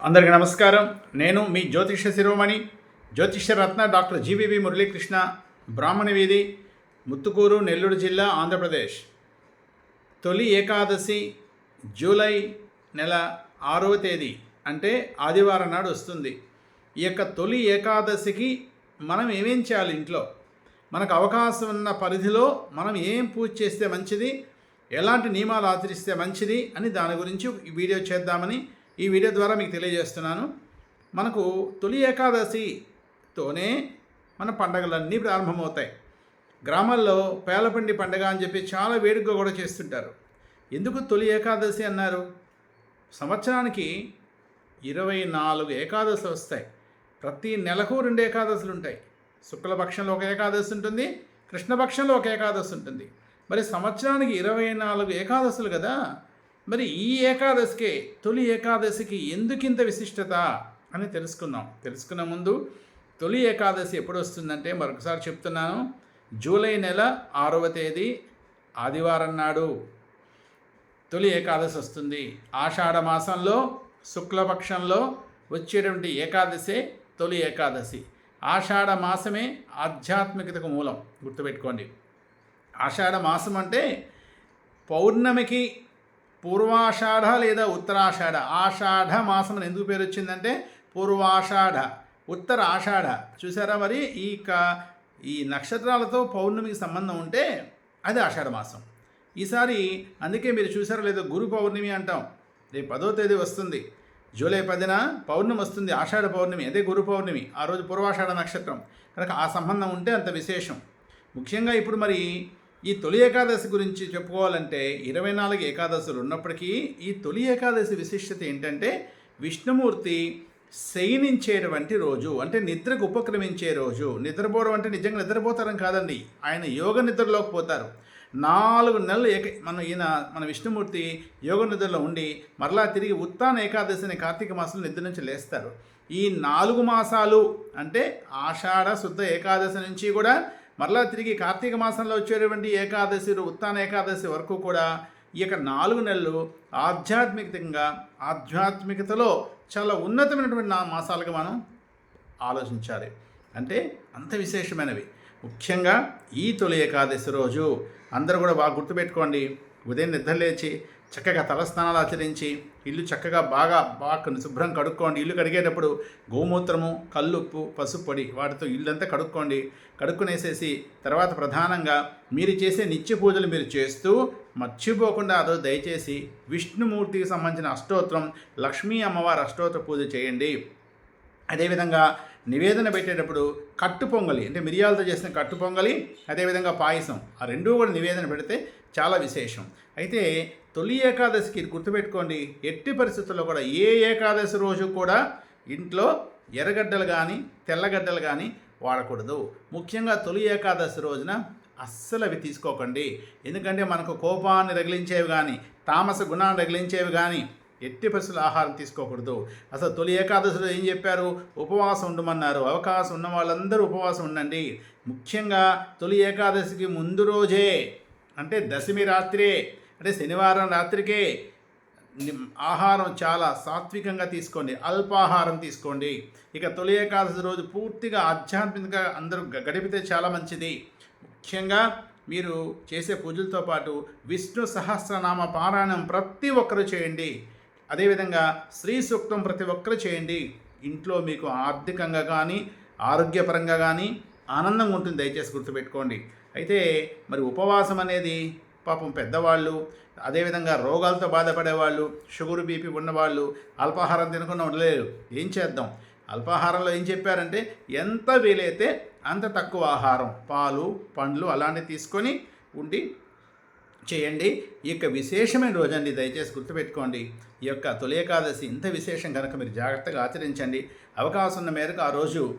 అందరికీ నమస్కారం. నేను మీ జ్యోతిష శిరోమణి జ్యోతిష రత్న డాక్టర్ జీవీవి మురళీకృష్ణ బ్రాహ్మణ వీధి ముత్తుకూరు నెల్లూరు జిల్లా ఆంధ్రప్రదేశ్. తొలి ఏకాదశి జూలై నెల ఆరవ తేదీ అంటే ఆదివారం నాడు వస్తుంది. ఈ యొక్క తొలి ఏకాదశికి మనం ఏమేం చేయాలి ఇంట్లో? మనకు అవకాశం ఉన్న పరిధిలో మనం ఏం పూజ చేస్తే మంచిది? ఎలాంటి నియమాలు ఆచరిస్తే మంచిది? అని దాని గురించి వీడియో చేద్దామని ఈ వీడియో ద్వారా మీకు తెలియజేస్తున్నాను. మనకు తొలి ఏకాదశితోనే మన పండగలన్నీ ప్రారంభమవుతాయి. గ్రామాల్లో పేలపిండి పండగ అని చెప్పి చాలా వేడుకగా కూడా చేస్తుంటారు. ఎందుకు తొలి ఏకాదశి అన్నారు? సంవత్సరానికి ఇరవై నాలుగు ఏకాదశులు వస్తాయి. ప్రతి నెలకు రెండు ఏకాదశులు ఉంటాయి. శుక్లపక్షంలో ఒక ఏకాదశి ఉంటుంది కృష్ణపక్షంలో ఒక ఏకాదశి ఉంటుంది. మరి సంవత్సరానికి ఇరవై నాలుగు ఏకాదశులు కదా? మరి ఈ ఏకాదశికే తొలి ఏకాదశికి ఎందుకింత విశిష్టత అని తెలుసుకుందాం. తెలుసుకున్న ముందు తొలి ఏకాదశి ఎప్పుడు వస్తుందంటే మరొకసారి చెప్తున్నాను. జూలై నెల ఆరవ తేదీ ఆదివారం నాడు తొలి ఏకాదశి వస్తుంది. ఆషాఢ మాసంలో శుక్లపక్షంలో వచ్చేటువంటి ఏకాదశే తొలి ఏకాదశి. ఆషాఢ మాసమే ఆధ్యాత్మికతకు మూలం. గుర్తుపెట్టుకోండి. ఆషాఢ మాసం అంటే పౌర్ణమికి పూర్వాషాఢ లేదా ఉత్తరాషాఢ? ఆషాఢ మాసం అని ఎందుకు పేరు వచ్చిందంటే పూర్వాషాఢ ఉత్తర ఆషాఢ చూసారా మరి? ఈ ఈ నక్షత్రాలతో పౌర్ణమికి సంబంధం ఉంటే అది ఆషాఢ మాసం. ఈసారి అందుకే మీరు చూసారా లేదో గురు పౌర్ణమి అంటాం. రేపు పదో తేదీ వస్తుంది. జూలై పదిన పౌర్ణమి వస్తుంది ఆషాఢ పౌర్ణమి అదే గురు పౌర్ణమి. ఆ రోజు పూర్వాషాఢ నక్షత్రం. కనుక ఆ సంబంధం ఉంటే అంత విశేషం. ముఖ్యంగా ఇప్పుడు మరి ఈ తొలి ఏకాదశి గురించి చెప్పుకోవాలంటే ఇరవై నాలుగు ఏకాదశులు ఉన్నప్పటికీ ఈ తొలి ఏకాదశి విశిష్టత ఏంటంటే విష్ణుమూర్తి శయనించేటువంటి రోజు అంటే నిద్రకు ఉపక్రమించే రోజు. నిద్రపోవడం అంటే నిజంగా నిద్రపోతారని కాదండి. ఆయన యోగ నిద్రలోకి పోతారు. నాలుగు నెలలు ఏక మన ఈయన మన విష్ణుమూర్తి యోగ నిద్రలో ఉండి మరలా తిరిగి ఉత్తాన ఏకాదశిని కార్తీక మాసంలో నిద్ర నుంచి లేస్తారు. ఈ నాలుగు మాసాలు అంటే ఆషాఢ శుద్ధ ఏకాదశి నుంచి కూడా మరలా తిరిగి కార్తీక మాసంలో వచ్చేటువంటి ఏకాదశి ఉత్తాన ఏకాదశి వరకు కూడా ఈ యొక్క నాలుగు నెలలు ఆధ్యాత్మికంగా ఆధ్యాత్మికతలో చాలా ఉన్నతమైనటువంటి నా మాసాలుగా మనం ఆలోచించాలి. అంటే అంత విశేషమైనవి. ముఖ్యంగా ఈ తొలి ఏకాదశి రోజు అందరూ కూడా బాగా గుర్తుపెట్టుకోండి. ఉదయం నిద్ర లేచి చక్కగా తలస్నానాలు ఆచరించి ఇల్లు చక్కగా బాగా బాగా శుభ్రం కడుక్కోండి. ఇల్లు కడిగేటప్పుడు గోమూత్రము కల్లుప్పు పసుపు పొడి వాటితో ఇల్లంతా కడుక్కోండి. కడుక్కునేసేసి తర్వాత ప్రధానంగా మీరు చేసే నిత్య పూజలు మీరు చేస్తూ మర్చిపోకుండా అదో దయచేసి విష్ణుమూర్తికి సంబంధించిన అష్టోత్రం లక్ష్మీ అమ్మవారి అష్టోత్తర పూజ చేయండి. అదేవిధంగా నివేదన పెట్టేటప్పుడు కట్టు పొంగలి అంటే మిరియాలతో చేసిన కట్టు పొంగలి అదేవిధంగా పాయసం ఆ రెండూ కూడా నివేదన పెడితే చాలా విశేషం. అయితే తొలి ఏకాదశికి గుర్తుపెట్టుకోండి ఎట్టి పరిస్థితుల్లో కూడా ఏ ఏకాదశి రోజు కూడా ఇంట్లో ఎర్రగడ్డలు కానీ తెల్లగడ్డలు కానీ వాడకూడదు. ముఖ్యంగా తొలి ఏకాదశి రోజున అస్సలు అవి తీసుకోకండి. ఎందుకంటే మనకు కోపాన్ని రగిలించేవి కానీ తామస గుణాన్ని రగిలించేవి కానీ ఎట్టి పరిస్థితులు ఆహారం తీసుకోకూడదు. అసలు తొలి ఏకాదశిలో ఏం చెప్పారు? ఉపవాసం ఉండమన్నారు. అవకాశం ఉన్న వాళ్ళందరూ ఉపవాసం ఉండండి. ముఖ్యంగా తొలి ఏకాదశికి ముందు రోజే అంటే దశమి రాత్రే అంటే శనివారం రాత్రికే ఆహారం చాలా సాత్వికంగా తీసుకోండి. అల్పాహారం తీసుకోండి. ఇక తొలి ఏకాదశి రోజు పూర్తిగా ఆధ్యాత్మికంగా అందరూ గడిపితే చాలా మంచిది. ముఖ్యంగా మీరు చేసే పూజలతో పాటు విష్ణు సహస్రనామ పారాయణం ప్రతి ఒక్కరూ చేయండి. అదేవిధంగా స్త్రీ సూక్తం ప్రతి ఒక్కరు చేయండి. ఇంట్లో మీకు ఆర్థికంగా కానీ ఆరోగ్యపరంగా కానీ ఆనందంగా ఉంటుంది. దయచేసి గుర్తుపెట్టుకోండి. అయితే మరి ఉపవాసం అనేది పాపం పెద్దవాళ్ళు అదేవిధంగా రోగాలతో బాధపడేవాళ్ళు షుగర్ బీపీ ఉన్నవాళ్ళు అల్పాహారం తినకుండా ఉండలేరు. ఏం చేద్దాం? అల్పాహారంలో ఏం చెప్పారంటే ఎంత వీలైతే అంత తక్కువ ఆహారం పాలు పండ్లు అలాంటివి తీసుకొని ఉండి చేయండి. ఈ యొక్క విశేషమైన రోజండి. దయచేసి గుర్తుపెట్టుకోండి. ఈ యొక్క తొలి ఏకాదశి ఇంత విశేషం కనుక మీరు జాగ్రత్తగా ఆచరించండి. అవకాశం ఉన్న మేరకు ఆ రోజు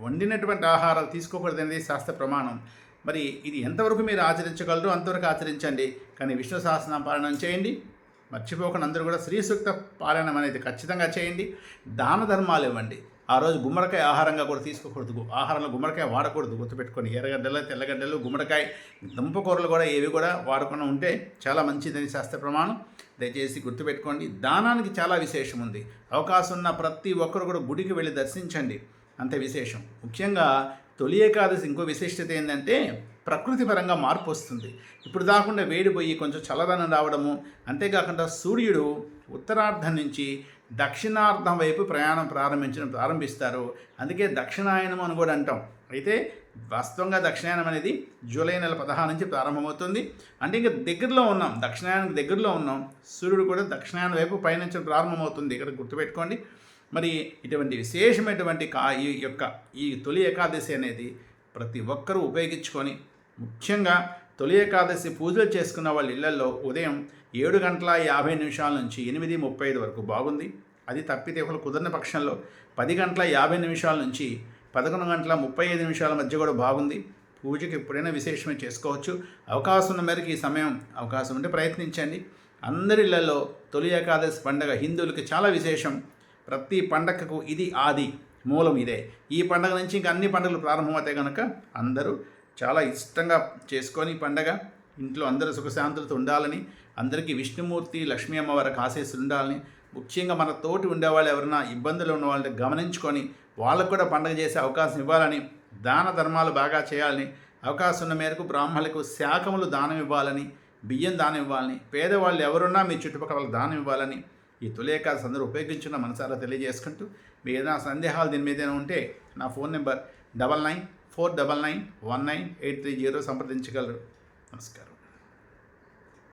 వండినటువంటి ఆహారాలు తీసుకోకూడదనేది శాస్త్ర ప్రమాణం. మరి ఇది ఎంతవరకు మీరు ఆచరించగలరు అంతవరకు ఆచరించండి. కానీ విష్ణు సహస్రనామ పాలనం చేయండి. మర్చిపోకుండా అందరూ కూడా శ్రీ సూక్త పాలనం అనేది ఖచ్చితంగా చేయండి. దాన ధర్మాలు ఇవ్వండి. ఆ రోజు గుమ్మడికాయ ఆహారంగా కూడా తీసుకోకూడదు. ఆహారంలో గుమ్మడికాయ వాడకూడదు. గుర్తుపెట్టుకొని ఎర్రగడ్డలు తెల్లగడ్డలు గుమ్మడికాయ దుంపకూరలు కూడా ఏవి కూడా వాడకుండా ఉంటే చాలా మంచిదని శాస్త్ర ప్రమాణం. దయచేసి గుర్తుపెట్టుకోండి. దానానికి చాలా విశేషం ఉంది. అవకాశం ఉన్న ప్రతి ఒక్కరు కూడా గుడికి వెళ్ళి దర్శించండి. అంత విశేషం. ముఖ్యంగా తొలి ఏకాదశి ఇంకో విశిష్టత ఏంటంటే ప్రకృతి పరంగా మార్పు వస్తుంది. ఇప్పుడు దాకుండా వేడి పోయి కొంచెం చల్లదనం రావడము అంతేకాకుండా సూర్యుడు ఉత్తరార్ధం నుంచి దక్షిణార్ధం వైపు ప్రయాణం ప్రారంభించడం ప్రారంభిస్తారు. అందుకే దక్షిణాయనం అని కూడా అంటాం. అయితే వాస్తవంగా దక్షిణాయనం అనేది జూలై నెల పదహారు నుంచి ప్రారంభమవుతుంది. అంటే ఇంకా దగ్గరలో ఉన్నాం దక్షిణాయనానికి దగ్గరలో ఉన్నాం. సూర్యుడు కూడా దక్షిణాయనం వైపు పయనించడం ప్రారంభమవుతుంది. ఇక్కడ గుర్తుపెట్టుకోండి. మరి ఇటువంటి విశేషమైనటువంటి కా ఈ యొక్క ఈ తొలి ఏకాదశి అనేది ప్రతి ఒక్కరూ ఉపయోగించుకొని ముఖ్యంగా తొలి ఏకాదశి పూజలు చేసుకున్న వాళ్ళ ఇళ్ళలో ఉదయం ఏడు గంటల యాభై నిమిషాల నుంచి ఎనిమిది ముప్పై ఐదు వరకు బాగుంది. అది తప్పితే ఒకరు కుదరని పక్షంలో పది గంటల యాభై నిమిషాల నుంచి పదకొండు గంటల ముప్పై ఐదు నిమిషాల మధ్య కూడా బాగుంది. పూజకి ఎప్పుడైనా విశేషమే చేసుకోవచ్చు. అవకాశం ఉన్న మేరకు ఈ సమయం అవకాశం ఉంటే ప్రయత్నించండి. అందరి ఇళ్ళలో తొలి ఏకాదశి పండగ హిందువులకి చాలా విశేషం. ప్రతి పండగకు ఇది ఆది మూలం ఇదే. ఈ పండగ నుంచి ఇంకా అన్ని పండుగలు ప్రారంభమవుతాయి కనుక అందరూ చాలా ఇష్టంగా చేసుకొని పండగ ఇంట్లో అందరూ సుఖశాంతులతో ఉండాలని అందరికీ విష్ణుమూర్తి లక్ష్మీ అమ్మవారికి ఆశీస్సులు ఉండాలని ముఖ్యంగా మన తోటి ఉండేవాళ్ళు ఎవరైనా ఇబ్బందులు ఉన్న వాళ్ళని గమనించుకొని వాళ్ళకు కూడా పండగ చేసే అవకాశం ఇవ్వాలని దాన ధర్మాలు బాగా చేయాలని అవకాశం ఉన్న మేరకు బ్రాహ్మణులకు శాఖములు దానం ఇవ్వాలని బియ్యం దానం ఇవ్వాలని పేదవాళ్ళు ఎవరున్నా మీ చుట్టుపక్కల దానం ఇవ్వాలని ఈ తొలి అందరూ ఉపయోగించిన మనసారా తెలియజేసుకుంటూ మీ ఏదైనా సందేహాలు దీని మీద ఉంటే నా phone number double nine four double nine one nine eight three zero సంప్రదించగలరు. నమస్కారం.